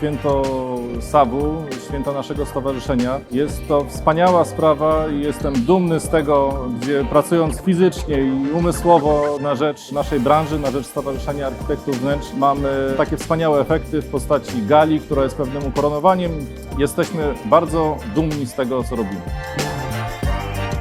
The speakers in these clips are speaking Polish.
święto Sabu, święto naszego stowarzyszenia. Jest to wspaniała sprawa i jestem dumny z tego, gdzie pracując fizycznie i umysłowo na rzecz naszej branży, na rzecz Stowarzyszenia Architektów Wnętrz mamy takie wspaniałe efekty w postaci gali, która jest pewnym ukoronowaniem. Jesteśmy bardzo dumni z tego, co robimy.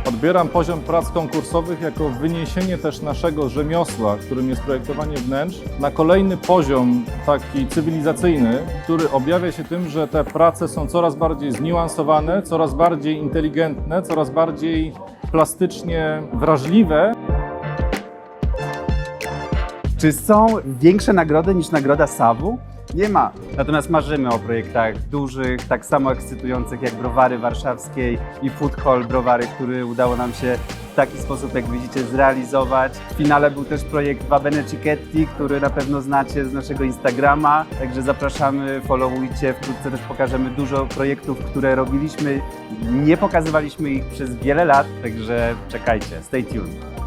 Odbieram poziom prac konkursowych jako wyniesienie też naszego rzemiosła, którym jest projektowanie wnętrz, na kolejny poziom taki cywilizacyjny, który objawia się tym, że te prace są coraz bardziej zniuansowane, coraz bardziej inteligentne, coraz bardziej plastycznie wrażliwe. Czy są większe nagrody niż nagroda Sawu? Nie ma. Natomiast marzymy o projektach dużych, tak samo ekscytujących jak browary warszawskiej i food hall browary, który udało nam się w taki sposób, jak widzicie, zrealizować. W finale był też projekt Vabene Cicchetti, który na pewno znacie z naszego Instagrama, także zapraszamy, followujcie. Wkrótce też pokażemy dużo projektów, które robiliśmy. Nie pokazywaliśmy ich przez wiele lat, także czekajcie, stay tuned.